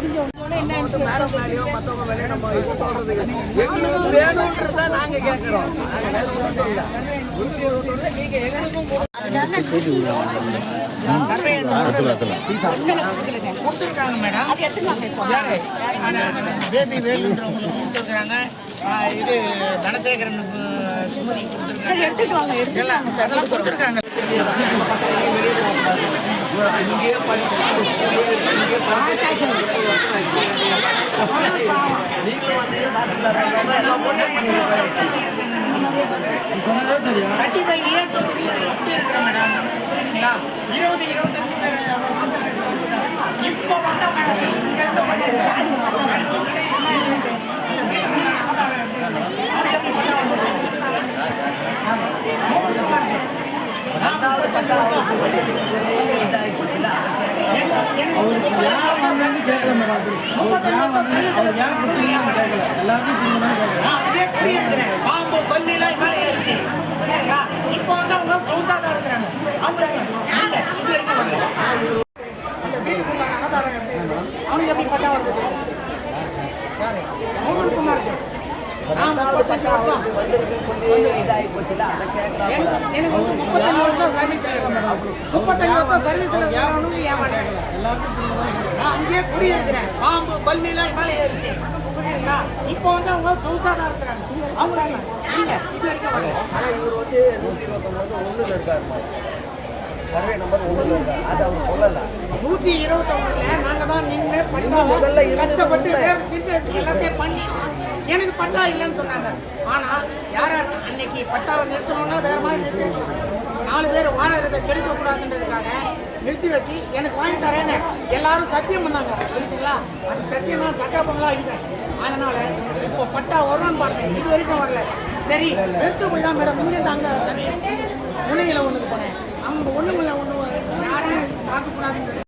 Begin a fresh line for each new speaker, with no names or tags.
Madam மேலேயோ மற்றவங்க மேலேயோ நம்ம இது சொல்றதுக்கு எங்களுக்கு வேணும்ன்றத நாங்க கேட்குறோம் நாங்கள் வேற ஒன்றும் சொல்லல நூற்றி இருபத்தொன்னு நீங்க எங்களுக்கும் கொடுங்க.
கொடுத்துருக்காங்க மேடம் பேபி வேலுன்றவங்களுக்கு கொடுத்துருக்காங்க. இது தனசேகரனுக்கு சுமதி கொடுத்துருக்காங்க
இங்கேயே படிச்சு இங்கேயே நீங்களும் வந்து
மேடம் ஏன் சொல்றீங்க எப்படி இருக்கிற மேடம் பேர் இப்போ வந்தா பாம்பு பல்லிலாம் மேலே ஏறிச்சு சரிங்களா? இப்போ வந்து அவங்க இருக்கிறாங்க? அவனுக்கு எப்படி பட்டா வருது யாரு? அவங்களுக்குமா இருக்கு நான் முப்பத்தஞ்சு வருஷம் சர்வீஸ்ல யாரும் ஏமாட்டாங்க நான் அங்கேயே குடியிருக்கிறேன் பாம்பு பல்லிலாம் மேலே ஏறிச்சு. புரியுதுங்களா? இப்போ வந்து அவங்க சொகுசாதான் இருக்கிறாங்க அவங்க இல்ல இது வரைக்கும் வரல.
ஆனால் இவர் வந்து நூற்றி இருபத்தொம்பது ஒன்றில் இருக்காரு. சர்வே நம்பர் ஒன்றில் இருக்காரு. அது அவர் சொல்லலை.
நூத்தி இருபத்தொன்னுல நாங்க தான் நின்று
முதல்ல
கஷ்டப்பட்டு. வேறு எனக்கு பட்டா இல்லைன்னு சொன்னாங்க. ஆனா யார் அன்னைக்கு பட்டாவை நிறுத்தணும்னா வேற மாதிரி நிறுத்திருக்கணும் நாலு பேர் வாழறதை கெடுக்க கூடாதுன்றதுக்காக நிறுத்தி வச்சு எனக்கு வாங்கி தரேன்னு எல்லாரும் சத்தியம் பண்ணாங்க. புரியுதுங்களா? அந்த சத்தியம் தான் சட்டா பொங்கலா இருக்கேன் அதனால இப்போ பட்டா வரும்னு பார்த்தேன் இது வரைக்கும் வரல. சரி நிறுத்த போய் தான் மேடம். இங்கேருந்து அங்கே சரி. ஒன்றுக்கு போனேன். அவங்க ஒன்றுமில்ல ஒன்று